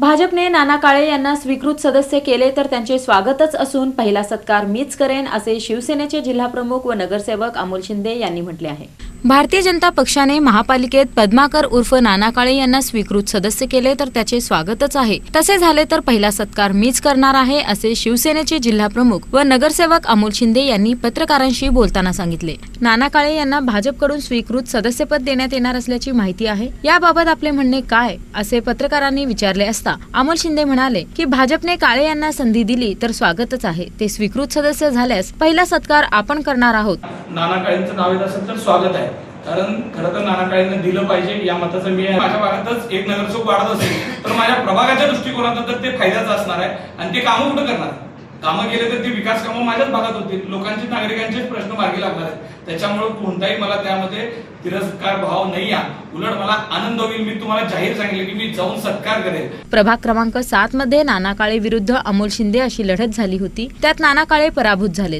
भाजपने नाना काळे यांना स्वीकृत सदस्य केले तर त्यांचे स्वागतच असून पहिला सत्कार मीच करेन असे शिवसेनेचे जिल्हाप्रमुख व नगरसेवक अमोल शिंदे यांनी म्हटले आहे. भारतीय जनता पक्षाने महापालिकेत पद्माकर उर्फ नाना काळे यांना स्वीकृत सदस्य केले तर त्याचे स्वागतच आहे. तसे झाले तर पहिला सत्कार मीच करणार आहे असे शिवसेनेचे जिल्हाप्रमुख व नगरसेवक अमोल शिंदे यांनी पत्रकारांशी बोलताना सांगितले. नाना काळे यांना भाजपकडून स्वीकृत सदस्यपद देण्यात येणार असल्याची माहिती आहे. याबाबत आपले म्हणणे काय असे पत्रकारांनी विचारले असता अमोल शिंदे म्हणाले की भाजपने काळे यांना संधी दिली तर स्वागतच आहे. ते स्वीकृत सदस्य झाल्यास पहिला सत्कार आपण करणार आहोत. नाना काळेंचं नाव येत असेल तर स्वागत आहे. कारण खरं तर नाना काळेंना दिलं पाहिजे या मताचं मी माझ्या भागातच एक नगरसेवक वाढत असेल तर माझ्या प्रभागाच्या दृष्टिकोनातून तर ते फायद्याचं असणार आहे. आणि ते कामं कुठं करणार? कामं केले तर ती विकास कामं माझ्याच भागात होतील लोकांचे नागरिकांचे प्रश्न मार्गी लागणार आहेत. त्याच्यामुळे कोणताही मला त्यामध्ये तिरस्कार भाव नाही उलट मला आनंद होईल. मी तुम्हाला जाहीर सांगितलं की मी जाऊन सत्कार करेल. प्रभाग क्रमांक सात मध्ये नाना काळे विरुद्ध अमोल शिंदे अशी लढत झाली होती. त्यात नाना काळे पराभूत झाले.